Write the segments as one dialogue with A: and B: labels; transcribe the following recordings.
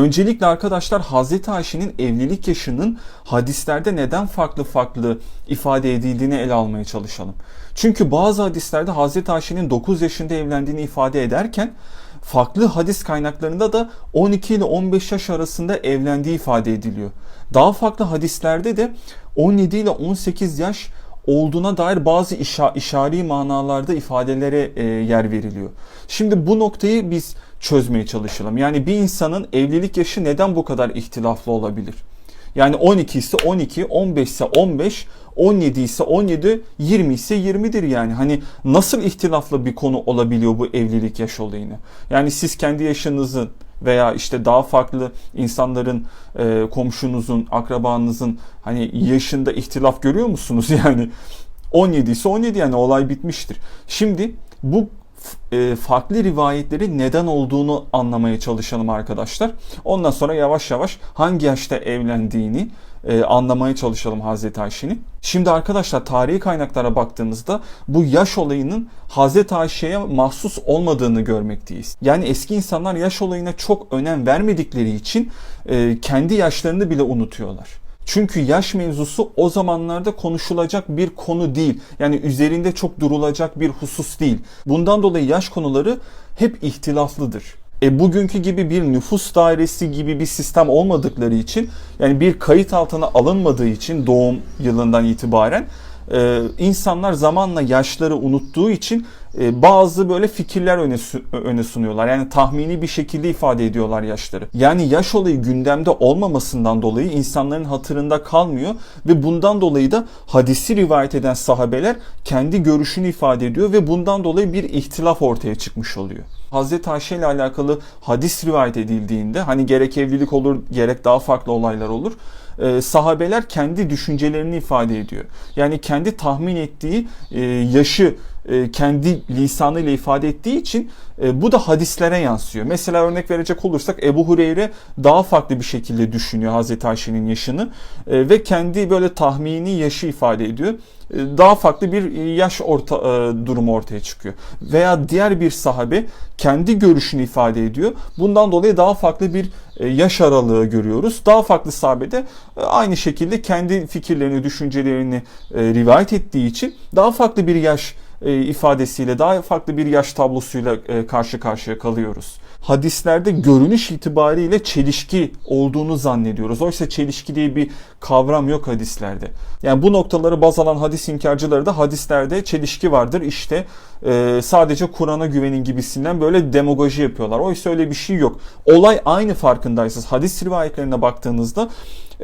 A: Öncelikle arkadaşlar Hazreti Ayşe'nin evlilik yaşının hadislerde neden farklı farklı ifade edildiğini ele almaya çalışalım. Çünkü bazı hadislerde Hazreti Ayşe'nin 9 yaşında evlendiğini ifade ederken farklı hadis kaynaklarında da 12 ile 15 yaş arasında evlendiği ifade ediliyor. Daha farklı hadislerde de 17 ile 18 yaş olduğuna dair bazı işa, işari manalarda ifadelere e, yer veriliyor. Şimdi bu noktayı biz çözmeye çalışalım. Yani bir insanın evlilik yaşı neden bu kadar ihtilaflı olabilir? Yani 12 ise 12, 15 ise 15, 17 ise 17, 20 ise 20'dir yani. Hani nasıl ihtilaflı bir konu olabiliyor bu evlilik yaş olayını? Yani siz kendi yaşınızın veya işte daha farklı insanların, e, komşunuzun, akrabanızın hani yaşında ihtilaf görüyor musunuz? Yani 17 ise 17 yani olay bitmiştir. Şimdi bu e, farklı rivayetleri neden olduğunu anlamaya çalışalım arkadaşlar. Ondan sonra yavaş yavaş hangi yaşta evlendiğini e, anlamaya çalışalım Hazreti Ayşe'nin. Şimdi arkadaşlar tarihi kaynaklara baktığımızda bu yaş olayının Hazreti Ayşe'ye mahsus olmadığını görmekteyiz. Yani eski insanlar yaş olayına çok önem vermedikleri için e, kendi yaşlarını bile unutuyorlar. Çünkü yaş mevzusu o zamanlarda konuşulacak bir konu değil. Yani üzerinde çok durulacak bir husus değil. Bundan dolayı yaş konuları hep ihtilaflıdır. E bugünkü gibi bir nüfus dairesi gibi bir sistem olmadıkları için yani bir kayıt altına alınmadığı için doğum yılından itibaren e, insanlar zamanla yaşları unuttuğu için bazı böyle fikirler öne, öne sunuyorlar. Yani tahmini bir şekilde ifade ediyorlar yaşları. Yani yaş olayı gündemde olmamasından dolayı insanların hatırında kalmıyor ve bundan dolayı da hadisi rivayet eden sahabeler kendi görüşünü ifade ediyor ve bundan dolayı bir ihtilaf ortaya çıkmış oluyor. Hazreti Ayşe ile alakalı hadis rivayet edildiğinde hani gerek evlilik olur gerek daha farklı olaylar olur e, sahabeler kendi düşüncelerini ifade ediyor. Yani kendi tahmin ettiği e, yaşı e, kendi lisanıyla ifade ettiği için e, bu da hadislere yansıyor. Mesela örnek verecek olursak Ebu Hureyre daha farklı bir şekilde düşünüyor Hazreti Ayşe'nin yaşını e, ve kendi böyle tahmini yaşı ifade ediyor. Daha farklı bir yaş orta, durumu ortaya çıkıyor. Veya diğer bir sahabe kendi görüşünü ifade ediyor. Bundan dolayı daha farklı bir yaş aralığı görüyoruz. Daha farklı sahabe de aynı şekilde kendi fikirlerini, düşüncelerini rivayet ettiği için daha farklı bir yaş e, ifadesiyle daha farklı bir yaş tablosuyla e, karşı karşıya kalıyoruz. Hadislerde görünüş itibariyle çelişki olduğunu zannediyoruz. Oysa çelişki diye bir kavram yok hadislerde. Yani bu noktaları baz alan hadis inkarcıları da hadislerde çelişki vardır. İşte e, sadece Kur'an'a güvenin gibisinden böyle demagoji yapıyorlar. Oysa öyle bir şey yok. Olay aynı farkındaysınız. Hadis rivayetlerine baktığınızda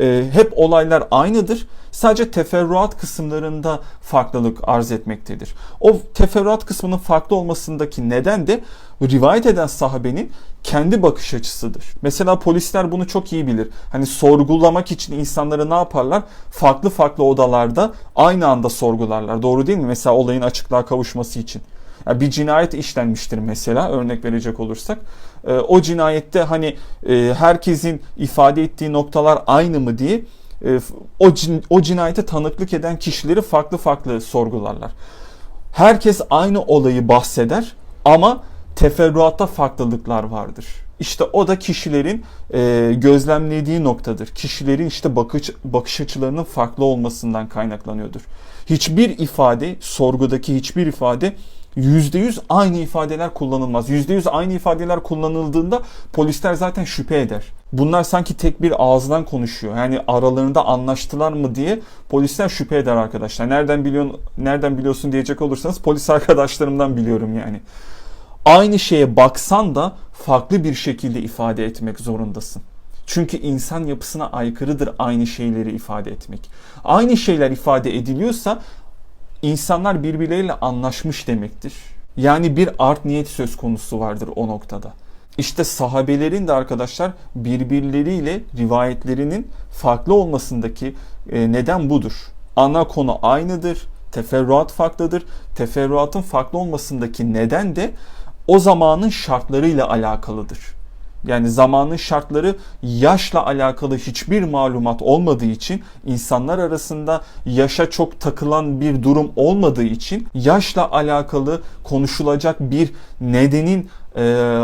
A: e, hep olaylar aynıdır. Sadece teferruat kısımlarında farklılık arz etmektedir. O teferruat kısmının farklı olmasındaki neden de rivayet eden sahabenin kendi bakış açısıdır. Mesela polisler bunu çok iyi bilir. Hani sorgulamak için insanları ne yaparlar? Farklı farklı odalarda aynı anda sorgularlar. Doğru değil mi? Mesela olayın açıklığa kavuşması için. Yani bir cinayet işlenmiştir mesela örnek verecek olursak. E, o cinayette hani e, herkesin ifade ettiği noktalar aynı mı diye e, o, cin, o cinayete tanıklık eden kişileri farklı farklı sorgularlar. Herkes aynı olayı bahseder ama teferruatta farklılıklar vardır. İşte o da kişilerin e, gözlemlediği noktadır. Kişilerin işte bakış, bakış açılarının farklı olmasından kaynaklanıyordur. Hiçbir ifade, sorgudaki hiçbir ifade %100 aynı ifadeler kullanılmaz. %100 aynı ifadeler kullanıldığında polisler zaten şüphe eder. Bunlar sanki tek bir ağızdan konuşuyor. Yani aralarında anlaştılar mı diye polisler şüphe eder arkadaşlar. Nereden biliyorsun nereden biliyorsun diyecek olursanız polis arkadaşlarımdan biliyorum yani. Aynı şeye baksan da farklı bir şekilde ifade etmek zorundasın. Çünkü insan yapısına aykırıdır aynı şeyleri ifade etmek. Aynı şeyler ifade ediliyorsa insanlar birbirleriyle anlaşmış demektir. Yani bir art niyet söz konusu vardır o noktada. İşte sahabelerin de arkadaşlar birbirleriyle rivayetlerinin farklı olmasındaki e, neden budur. Ana konu aynıdır, teferruat farklıdır. Teferruatın farklı olmasındaki neden de o zamanın şartlarıyla alakalıdır. Yani zamanın şartları yaşla alakalı hiçbir malumat olmadığı için insanlar arasında yaşa çok takılan bir durum olmadığı için yaşla alakalı konuşulacak bir nedenin e,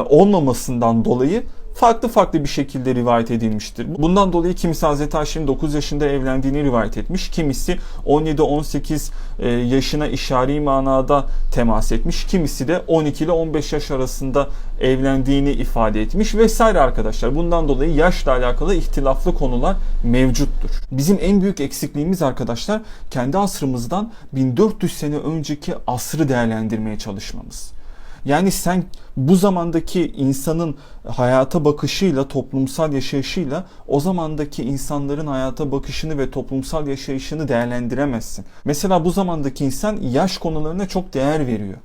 A: olmamasından dolayı farklı farklı bir şekilde rivayet edilmiştir. Bundan dolayı kimisi Hazreti Ayşe'nin 9 yaşında evlendiğini rivayet etmiş. Kimisi 17-18 e, yaşına işari manada temas etmiş. Kimisi de 12 ile 15 yaş arasında evlendiğini ifade etmiş vesaire arkadaşlar. Bundan dolayı yaşla alakalı ihtilaflı konular mevcuttur. Bizim en büyük eksikliğimiz arkadaşlar kendi asrımızdan 1400 sene önceki asrı değerlendirmeye çalışmamız. Yani sen bu zamandaki insanın hayata bakışıyla, toplumsal yaşayışıyla o zamandaki insanların hayata bakışını ve toplumsal yaşayışını değerlendiremezsin. Mesela bu zamandaki insan yaş konularına çok değer veriyor.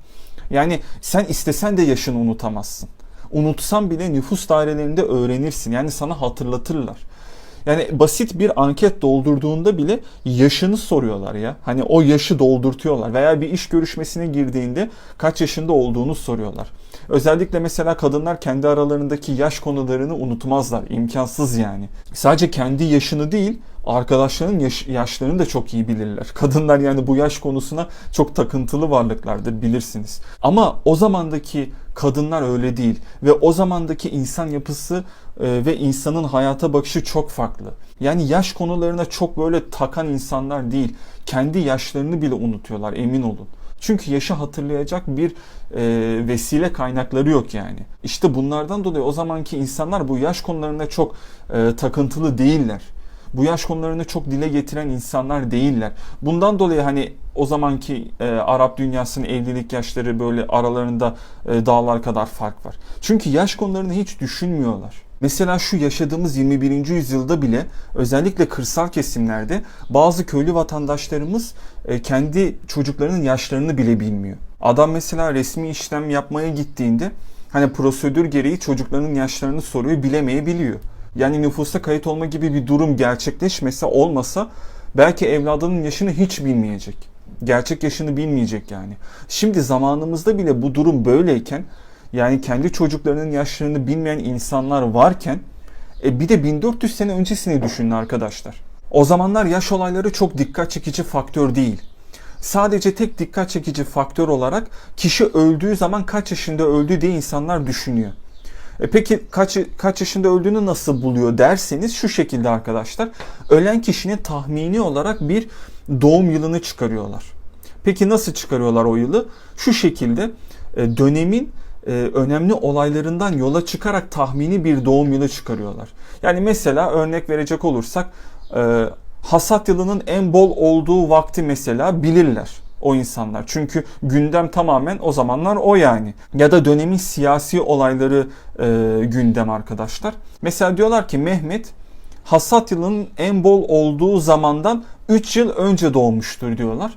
A: Yani sen istesen de yaşını unutamazsın. Unutsan bile nüfus dairelerinde öğrenirsin. Yani sana hatırlatırlar. Yani basit bir anket doldurduğunda bile yaşını soruyorlar ya. Hani o yaşı doldurtuyorlar veya bir iş görüşmesine girdiğinde kaç yaşında olduğunu soruyorlar. Özellikle mesela kadınlar kendi aralarındaki yaş konularını unutmazlar. İmkansız yani. Sadece kendi yaşını değil, arkadaşlarının yaş, yaşlarını da çok iyi bilirler. Kadınlar yani bu yaş konusuna çok takıntılı varlıklardır bilirsiniz. Ama o zamandaki kadınlar öyle değil ve o zamandaki insan yapısı e, ve insanın hayata bakışı çok farklı. Yani yaş konularına çok böyle takan insanlar değil. Kendi yaşlarını bile unutuyorlar emin olun. Çünkü yaşı hatırlayacak bir e, vesile kaynakları yok yani. İşte bunlardan dolayı o zamanki insanlar bu yaş konularına çok e, takıntılı değiller. Bu yaş konularını çok dile getiren insanlar değiller. Bundan dolayı hani o zamanki e, Arap dünyasının evlilik yaşları böyle aralarında e, dağlar kadar fark var. Çünkü yaş konularını hiç düşünmüyorlar. Mesela şu yaşadığımız 21. yüzyılda bile özellikle kırsal kesimlerde bazı köylü vatandaşlarımız e, kendi çocuklarının yaşlarını bile bilmiyor. Adam mesela resmi işlem yapmaya gittiğinde hani prosedür gereği çocuklarının yaşlarını soruyor bilemeyebiliyor. Yani nüfusa kayıt olma gibi bir durum gerçekleşmese olmasa belki evladının yaşını hiç bilmeyecek. Gerçek yaşını bilmeyecek yani. Şimdi zamanımızda bile bu durum böyleyken yani kendi çocuklarının yaşlarını bilmeyen insanlar varken e bir de 1400 sene öncesini düşünün arkadaşlar. O zamanlar yaş olayları çok dikkat çekici faktör değil. Sadece tek dikkat çekici faktör olarak kişi öldüğü zaman kaç yaşında öldü diye insanlar düşünüyor. E peki kaç kaç yaşında öldüğünü nasıl buluyor derseniz şu şekilde arkadaşlar. Ölen kişinin tahmini olarak bir doğum yılını çıkarıyorlar. Peki nasıl çıkarıyorlar o yılı? Şu şekilde e, dönemin e, önemli olaylarından yola çıkarak tahmini bir doğum yılı çıkarıyorlar. Yani mesela örnek verecek olursak e, hasat yılının en bol olduğu vakti mesela bilirler o insanlar. Çünkü gündem tamamen o zamanlar o yani. Ya da dönemin siyasi olayları e, gündem arkadaşlar. Mesela diyorlar ki Mehmet hasat yılının en bol olduğu zamandan 3 yıl önce doğmuştur diyorlar.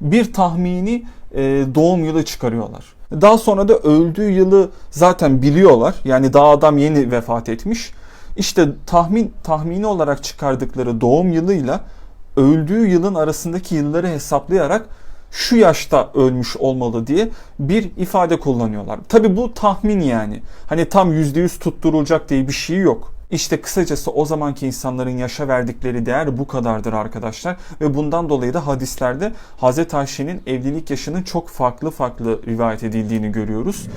A: Bir tahmini e, doğum yılı çıkarıyorlar. Daha sonra da öldüğü yılı zaten biliyorlar. Yani daha adam yeni vefat etmiş. İşte tahmin tahmini olarak çıkardıkları doğum yılıyla öldüğü yılın arasındaki yılları hesaplayarak şu yaşta ölmüş olmalı diye bir ifade kullanıyorlar. Tabi bu tahmin yani. Hani tam %100 tutturulacak diye bir şey yok. İşte kısacası o zamanki insanların yaşa verdikleri değer bu kadardır arkadaşlar. Ve bundan dolayı da hadislerde Hz. Ayşe'nin evlilik yaşının çok farklı farklı rivayet edildiğini görüyoruz.